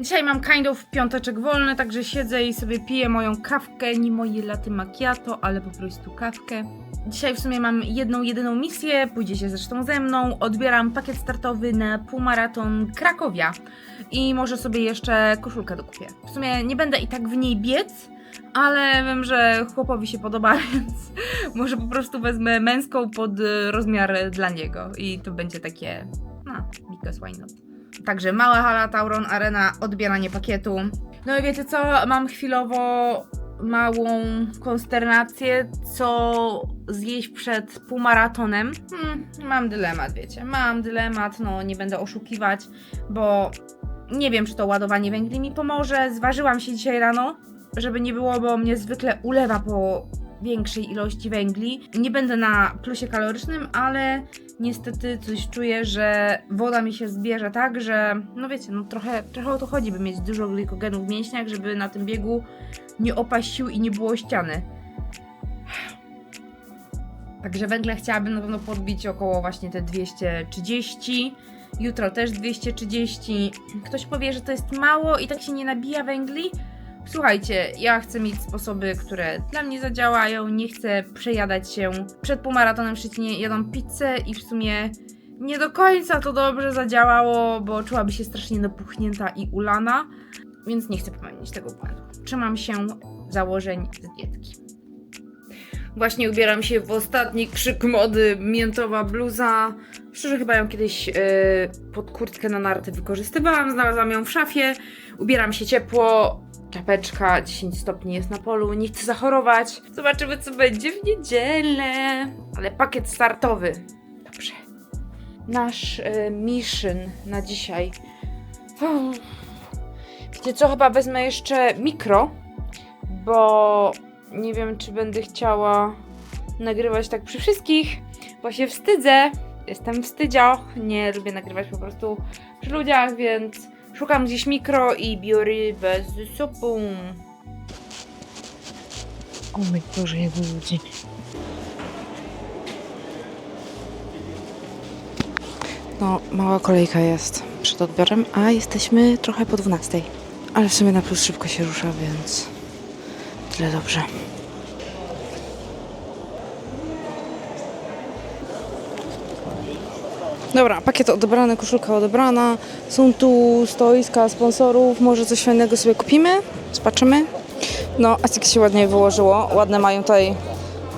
Dzisiaj mam kind of piąteczek wolny, także siedzę i sobie piję moją kawkę, nie moje latte macchiato, ale po prostu kawkę. Dzisiaj w sumie mam jedną, jedyną misję, pójdziecie zresztą ze mną. Odbieram pakiet startowy na półmaraton Krakowia i może sobie jeszcze koszulkę dokupię. W sumie nie będę i tak w niej biec, ale wiem, że chłopowi się podoba, więc może po prostu wezmę męską pod rozmiar dla niego i to będzie takie, no, because why not. Także mała hala Tauron Arena, odbieranie pakietu. No i wiecie co, mam chwilowo małą konsternację, co zjeść przed półmaratonem. Hmm, mam dylemat, wiecie, mam dylemat, no nie będę oszukiwać, bo nie wiem, czy to ładowanie węgli mi pomoże. Zważyłam się dzisiaj rano, żeby nie było, bo mnie zwykle ulewa po większej ilości węgli. Nie będę na plusie kalorycznym, ale niestety coś czuję, że woda mi się zbierze tak, że no wiecie, no trochę, trochę o to chodzi, by mieć dużo glikogenu w mięśniach, żeby na tym biegu nie opaść sił i nie było ściany. Także węgle chciałabym na pewno podbić około właśnie te 230. Jutro też 230. Ktoś powie, że to jest mało i tak się nie nabija węgli. Słuchajcie, ja chcę mieć sposoby, które dla mnie zadziałają. Nie chcę przejadać się. Przed półmaratonem w Szczecinie jadłam pizzę i w sumie nie do końca to dobrze zadziałało, bo czułaby się strasznie napuchnięta i ulana. Więc nie chcę popełnić tego błędu. Trzymam się założeń z dietki. Właśnie ubieram się w ostatni krzyk mody, miętowa bluza. Szczerze chyba ją kiedyś yy, pod kurtkę na narty wykorzystywałam, znalazłam ją w szafie. Ubieram się ciepło, czapeczka 10 stopni jest na polu, nie chcę zachorować. Zobaczymy co będzie w niedzielę. Ale pakiet startowy. Dobrze. Nasz yy, mission na dzisiaj. Wiecie co, chyba wezmę jeszcze mikro, bo nie wiem, czy będę chciała nagrywać tak przy wszystkich, bo się wstydzę. Jestem wstydzioch, nie lubię nagrywać po prostu przy ludziach, więc szukam gdzieś mikro i biorę bez sobą. O mój Boże, jak ludzi. No, mała kolejka jest przed odbiorem, a jesteśmy trochę po 12. Ale w sumie na plus szybko się rusza, więc tyle dobrze. Dobra, pakiet odebrany, koszulka odebrana. Są tu stoiska sponsorów, może coś fajnego sobie kupimy? Zobaczymy. No, a jak się ładnie wyłożyło. Ładne mają tutaj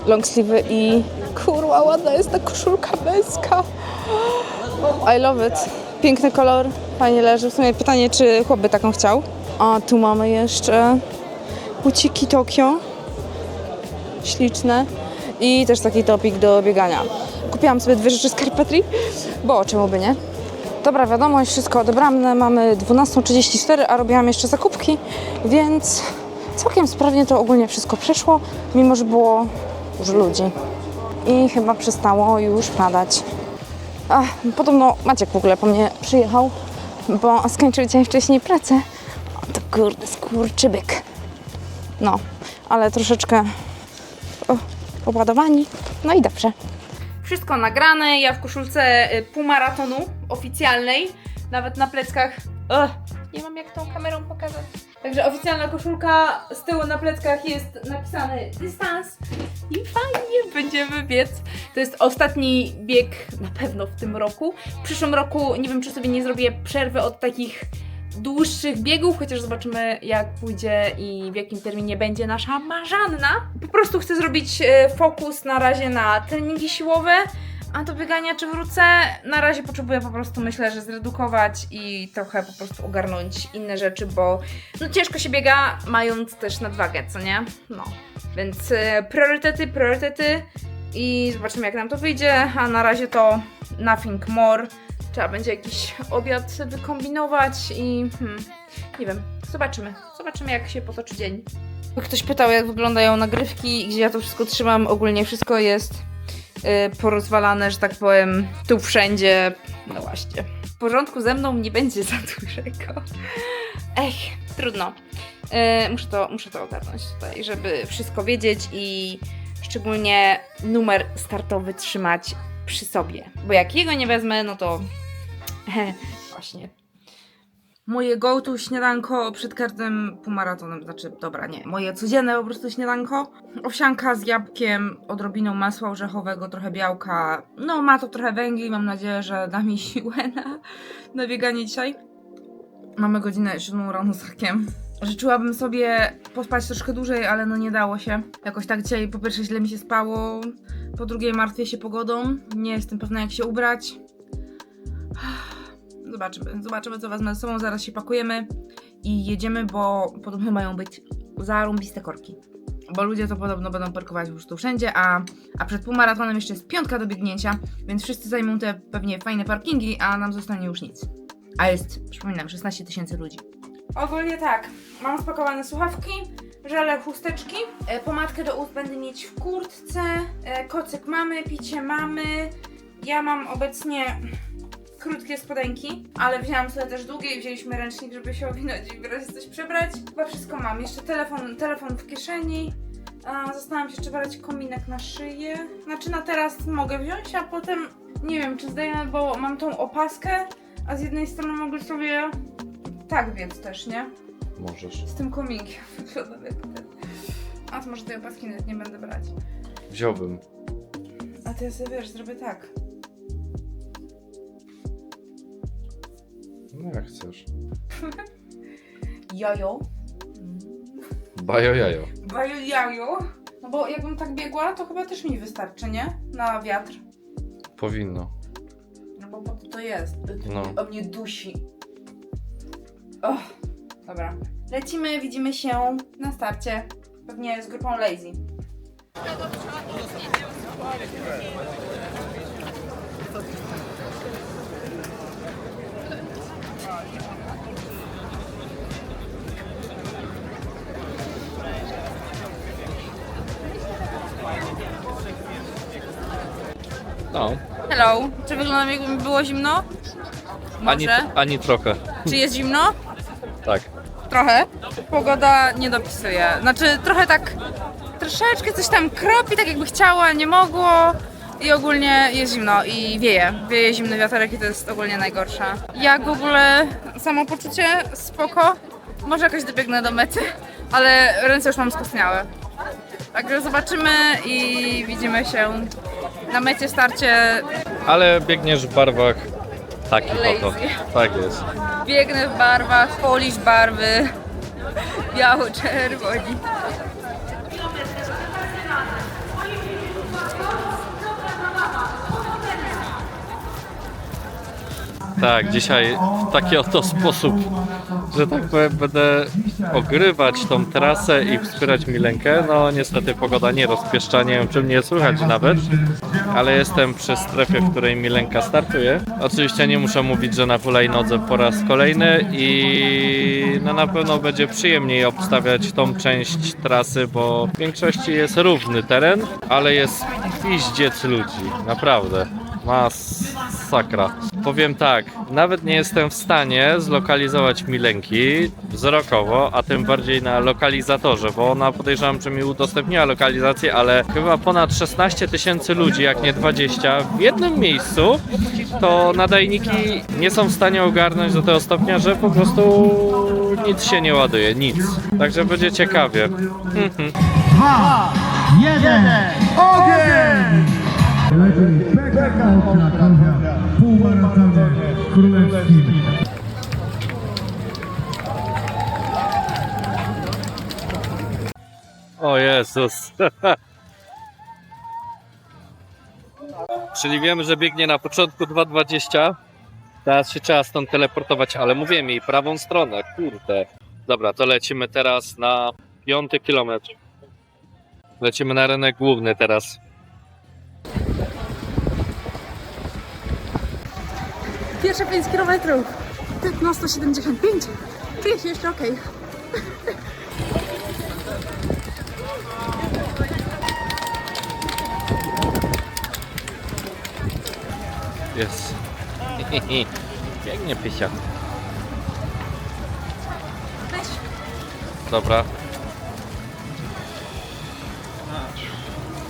long sleeve i kurwa, ładna jest ta koszulka męska. I love it. Piękny kolor, fajnie leży. W sumie pytanie, czy chłop by taką chciał. A tu mamy jeszcze buciki Tokio. Śliczne. I też taki topik do biegania. Kupiłam sobie dwie rzeczy z Carpetri, bo czemu by nie? Dobra, wiadomo, jest wszystko odebrane. Mamy 12.34, a robiłam jeszcze zakupki, więc całkiem sprawnie to ogólnie wszystko przeszło, mimo że było dużo ludzi. I chyba przestało już padać. Ach, podobno Maciek w ogóle po mnie przyjechał, bo skończył dzień wcześniej pracę. O, to kurde, skurczybyk. No, ale troszeczkę o, obładowani. No i dobrze. Wszystko nagrane, ja w koszulce y, półmaratonu oficjalnej, nawet na pleckach. Ugh, nie mam jak tą kamerą pokazać. Także oficjalna koszulka, z tyłu na pleckach jest napisany dystans i fajnie będziemy biec. To jest ostatni bieg na pewno w tym roku. W przyszłym roku nie wiem, czy sobie nie zrobię przerwy od takich dłuższych biegów, chociaż zobaczymy jak pójdzie i w jakim terminie będzie nasza marzanna. Po prostu chcę zrobić e, fokus na razie na treningi siłowe, a do biegania czy wrócę, na razie potrzebuję po prostu myślę, że zredukować i trochę po prostu ogarnąć inne rzeczy, bo no ciężko się biega mając też nadwagę, co nie? No, więc e, priorytety, priorytety i zobaczymy jak nam to wyjdzie, a na razie to nothing more. Trzeba będzie jakiś obiad wykombinować i hmm, nie wiem, zobaczymy. Zobaczymy jak się potoczy dzień. Ktoś pytał jak wyglądają nagrywki, gdzie ja to wszystko trzymam. Ogólnie wszystko jest y, porozwalane, że tak powiem, tu wszędzie. No właśnie. W porządku ze mną nie będzie za dużego. Ech, trudno. Y, muszę, to, muszę to ogarnąć tutaj, żeby wszystko wiedzieć i szczególnie numer startowy trzymać przy sobie. Bo jak jego nie wezmę, no to właśnie. moje go-to śniadanko przed każdym półmaratonem. Znaczy, dobra, nie. Moje codzienne po prostu śniadanko. Owsianka z jabłkiem, odrobiną masła orzechowego, trochę białka. No, ma to trochę węgli. Mam nadzieję, że da mi siłę na, na bieganie dzisiaj. Mamy godzinę 7 rano z hakiem. Życzyłabym sobie pospać troszkę dłużej, ale no nie dało się. Jakoś tak dzisiaj po pierwsze źle mi się spało, po drugie martwię się pogodą. Nie jestem pewna jak się ubrać. Zobaczymy, zobaczymy co wezmę ze sobą, zaraz się pakujemy i jedziemy, bo podobno mają być zarąbiste korki. Bo ludzie to podobno będą parkować po prostu wszędzie, a, a przed półmaratonem jeszcze jest piątka do biegnięcia, więc wszyscy zajmą te pewnie fajne parkingi, a nam zostanie już nic. A jest, przypominam, 16 tysięcy ludzi. Ogólnie tak, mam spakowane słuchawki, żele, chusteczki, e, pomadkę do ust będę mieć w kurtce, e, kocyk mamy, picie mamy. Ja mam obecnie krótkie spodenki, ale wzięłam sobie też długie i wzięliśmy ręcznik, żeby się owinąć i w razie coś przebrać. Chyba wszystko mam. Jeszcze telefon, telefon w kieszeni. A, Zastanawiam się, czy brać kominek na szyję. Znaczy na teraz mogę wziąć, a potem nie wiem, czy zdejmę, bo mam tą opaskę, a z jednej strony mogę sobie tak biec też, nie? Możesz. Z tym kominkiem. Wyglądam jak ten. A to może tej opaski nawet nie będę brać. Wziąłbym. A to ja sobie wiesz, zrobię tak. No jak chcesz. Jojo. Bajo jajo. Bajo jajo. No bo jakbym tak biegła, to chyba też mi wystarczy, nie? Na wiatr. Powinno. No bo po to to jest. No. O mnie dusi. Och, dobra. Lecimy, widzimy się na starcie. Pewnie z grupą Lazy. No. Hello. Czy wyglądam jakby mi było zimno? Ani, Może. ani trochę. Czy jest zimno? Tak. Trochę. Pogoda nie dopisuje. Znaczy trochę tak, troszeczkę coś tam kropi, tak jakby chciała, nie mogło. I ogólnie jest zimno i wieje. Wieje zimny wiaterek i to jest ogólnie najgorsze. Jak w ogóle samopoczucie? Spoko. Może jakoś dobiegnę do mety, ale ręce już mam skostniałe. Także zobaczymy i widzimy się na mecie starcie. Ale biegniesz w barwach takich oto. Lazy. Tak jest. Biegnę w barwach, polisz barwy, biało-czerwoni. Tak, dzisiaj w taki oto sposób, że tak powiem, będę ogrywać tą trasę i wspierać Milenkę. No niestety pogoda nie rozpieszcza, nie wiem czy mnie słychać nawet, ale jestem przy strefie, w której Milenka startuje. Oczywiście nie muszę mówić, że na hulajnodze po raz kolejny i no na pewno będzie przyjemniej obstawiać tą część trasy, bo w większości jest równy teren, ale jest piździec ludzi, naprawdę. Masakra. Powiem tak, nawet nie jestem w stanie zlokalizować Milenki wzrokowo, a tym bardziej na lokalizatorze, bo ona podejrzewam, że mi udostępniła lokalizację, ale chyba ponad 16 tysięcy ludzi, jak nie 20, w jednym miejscu, to nadajniki nie są w stanie ogarnąć do tego stopnia, że po prostu nic się nie ładuje, nic. Także będzie ciekawie. Mhm. dwa, jeden, ogień! W półmaratonie królewskim. O Jezus. Czyli wiemy, że biegnie na początku 2.20. Teraz się trzeba stąd teleportować, ale mówię mi prawą stronę, kurde. Dobra, to lecimy teraz na piąty kilometr. Lecimy na rynek główny teraz. Pierwsze 5 km. Tak, no 175. Czuję się jeszcze okej. Jest. Biegnie pysia. Cześć. Dobra.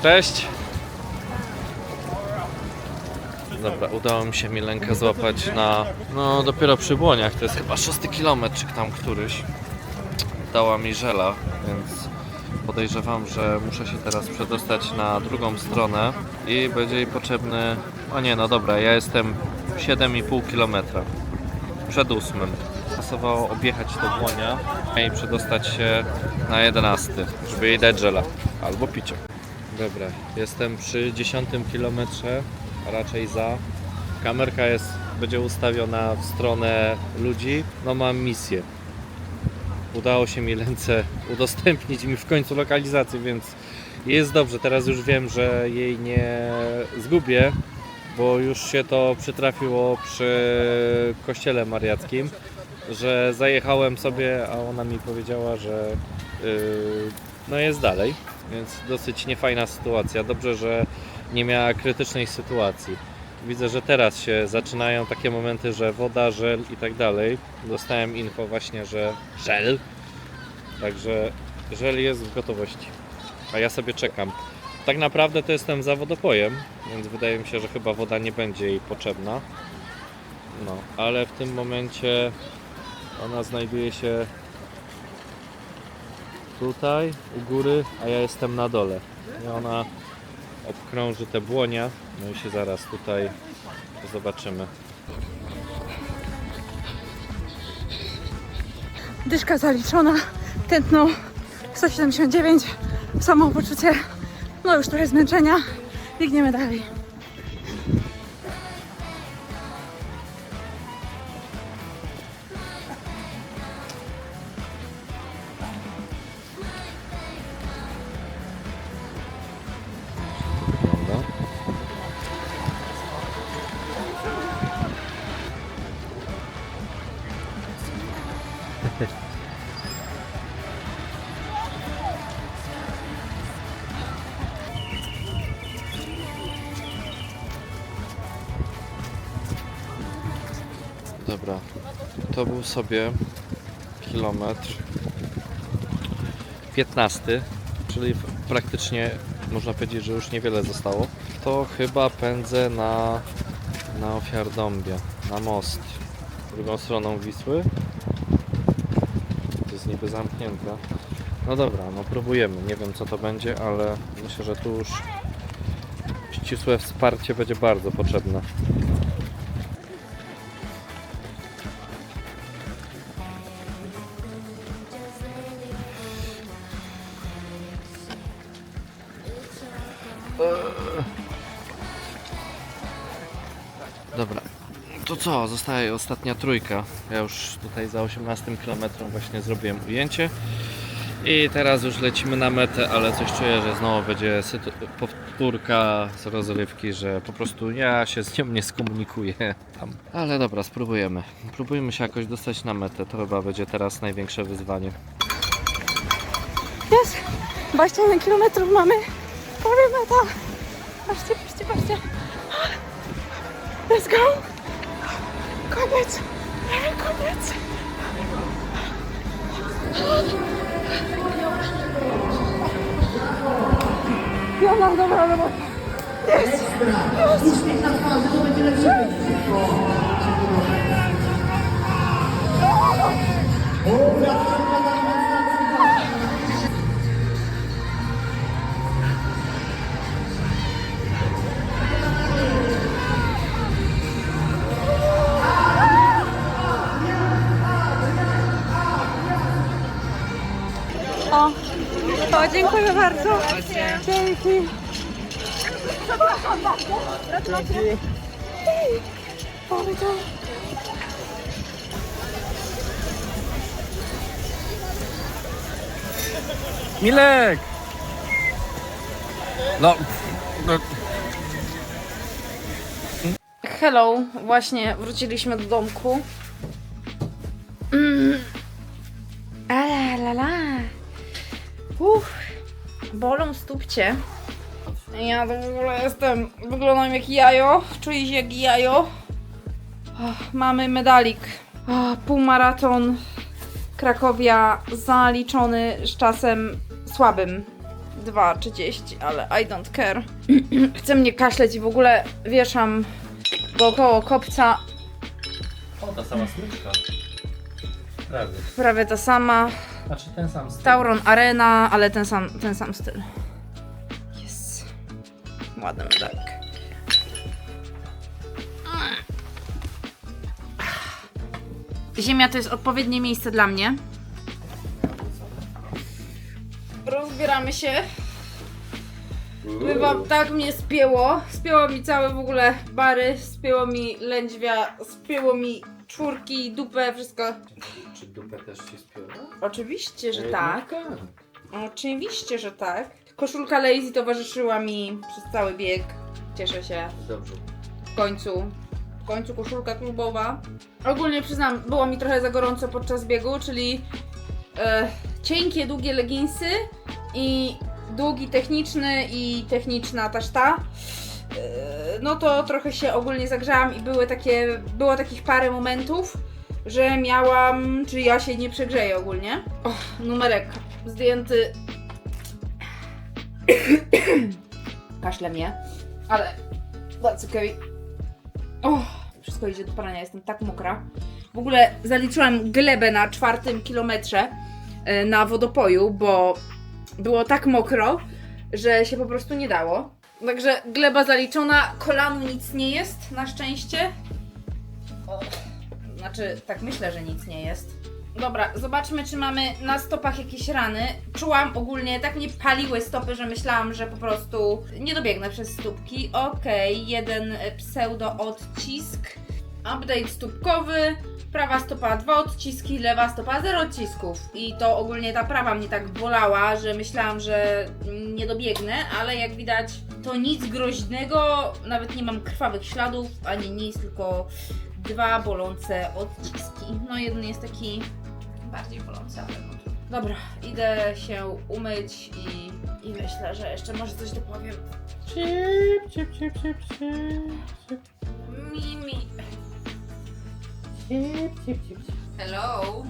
Cześć. Dobra, udało mi się Milenkę złapać na, no dopiero przy Błoniach, to jest chyba szósty kilometr, czy tam któryś. Dała mi żela, więc podejrzewam, że muszę się teraz przedostać na drugą stronę i będzie jej potrzebny, o nie, no dobra, ja jestem 7,5 kilometra przed ósmym. Pasowało objechać do Błonia i przedostać się na 11, żeby jej dać żela albo picie. Dobra, jestem przy 10 kilometrze, raczej za. Kamerka jest, będzie ustawiona w stronę ludzi. No mam misję. Udało się mi ręce udostępnić mi w końcu lokalizację, więc jest dobrze. Teraz już wiem, że jej nie zgubię, bo już się to przytrafiło przy kościele mariackim, że zajechałem sobie, a ona mi powiedziała, że yy, no jest dalej, więc dosyć niefajna sytuacja. Dobrze, że nie miała krytycznej sytuacji. Widzę, że teraz się zaczynają takie momenty, że woda, żel i tak dalej. Dostałem info właśnie, że żel. Także żel jest w gotowości. A ja sobie czekam. Tak naprawdę to jestem za wodopojem, więc wydaje mi się, że chyba woda nie będzie jej potrzebna. No, ale w tym momencie ona znajduje się tutaj u góry, a ja jestem na dole. I ona obkrąży te błonia. No i się zaraz tutaj zobaczymy. Dyszka zaliczona, tętno 179, samopoczucie, no już trochę zmęczenia, biegniemy dalej. To był sobie kilometr 15, czyli praktycznie można powiedzieć, że już niewiele zostało. To chyba pędzę na, na Ofiardąbie, na most. Drugą stroną Wisły. To jest niby zamknięte. No dobra, no próbujemy. Nie wiem co to będzie, ale myślę, że tu już ścisłe wsparcie będzie bardzo potrzebne. Co? Zostaje ostatnia trójka. Ja już tutaj za 18 km właśnie zrobiłem ujęcie. I teraz już lecimy na metę, ale coś czuję, że znowu będzie powtórka z rozrywki, że po prostu ja się z nią nie skomunikuję tam. Ale dobra, spróbujemy. Próbujmy się jakoś dostać na metę. To chyba będzie teraz największe wyzwanie. Jest, 21 km mamy, prawie meta. Patrzcie, patrzcie, patrzcie. Let's go. Koniec, prawie koniec. Jona, dobra robota. O, o dziękuję bardzo. Dzięki. Gratulacje. O, to. Milek! No, no Hello, właśnie wróciliśmy do domku. Mm. Bolą stópcie. Ja to w ogóle jestem, wyglądam jak jajo, czuję się jak jajo. Och, mamy medalik. Oh, półmaraton Krakowia zaliczony z czasem słabym. 2.30, ale I don't care. Chce mnie kaszleć i w ogóle wieszam Wokoło kopca O, ta sama smyczka. Prawie. prawie ta sama. Znaczy ten sam styl. Tauron Arena, ale ten sam, ten sam styl. Jest. Ładny medalek. Ziemia to jest odpowiednie miejsce dla mnie. Rozbieramy się. Bywa, tak mnie spięło. Spięło mi całe w ogóle bary, spięło mi lędźwia, spięło mi czwórki, dupę, wszystko. Czy dupę też ci? Oczywiście, że tak. Oczywiście, że tak. Koszulka Lazy towarzyszyła mi przez cały bieg. Cieszę się. Dobrze. W końcu. W końcu koszulka klubowa. Ogólnie przyznam, było mi trochę za gorąco podczas biegu, czyli e, cienkie, długie leginsy i długi techniczny i techniczna też ta. E, no to trochę się ogólnie zagrzałam i były takie, było takich parę momentów, że miałam, czy ja się nie przegrzeję ogólnie. Och, numerek zdjęty. Kaszle mnie, ale that's okay. O, wszystko idzie do parania, jestem tak mokra. W ogóle zaliczyłam glebę na czwartym kilometrze e, na wodopoju, bo było tak mokro, że się po prostu nie dało. Także gleba zaliczona, kolanu nic nie jest, na szczęście. O, znaczy, tak myślę, że nic nie jest. Dobra, zobaczmy, czy mamy na stopach jakieś rany. Czułam ogólnie, tak mnie paliły stopy, że myślałam, że po prostu nie dobiegnę przez stópki. Okej, jeden e, pseudo odcisk. Update stópkowy. Prawa stopa dwa odciski, lewa stopa zero odcisków. I to ogólnie ta prawa mnie tak bolała, że myślałam, że nie dobiegnę, ale jak widać to nic groźnego, nawet nie mam krwawych śladów, ani nic, tylko dwa bolące odciski. No jeden jest taki bardziej bolący, ale no. Dobra, idę się umyć i, i myślę, że jeszcze może coś dopowiem. Cip, cip, cip, cip, cip. Mimi. Cip, cip, cip, cip. Hello.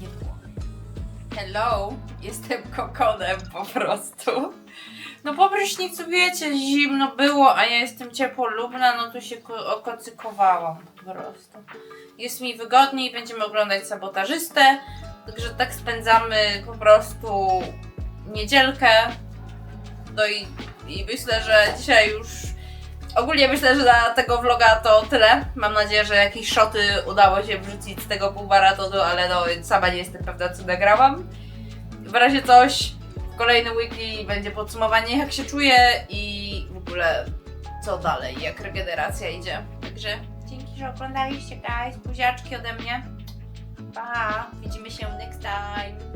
Nie było. Hello. Jestem kokonem po prostu. No po prysznicu wiecie, zimno było, a ja jestem ciepłolubna, no to się ko- okocykowałam po prostu. Jest mi wygodniej, będziemy oglądać sabotażystę, także tak spędzamy po prostu niedzielkę. No i, i myślę, że dzisiaj już Ogólnie myślę, że dla tego vloga to tyle. Mam nadzieję, że jakieś szoty udało się wrzucić z tego półmaratonu, ale no sama nie jestem pewna co nagrałam. W razie coś, w kolejnym weekly będzie podsumowanie jak się czuję i w ogóle co dalej, jak regeneracja idzie. Także dzięki, że oglądaliście guys, buziaczki ode mnie. Pa, widzimy się next time.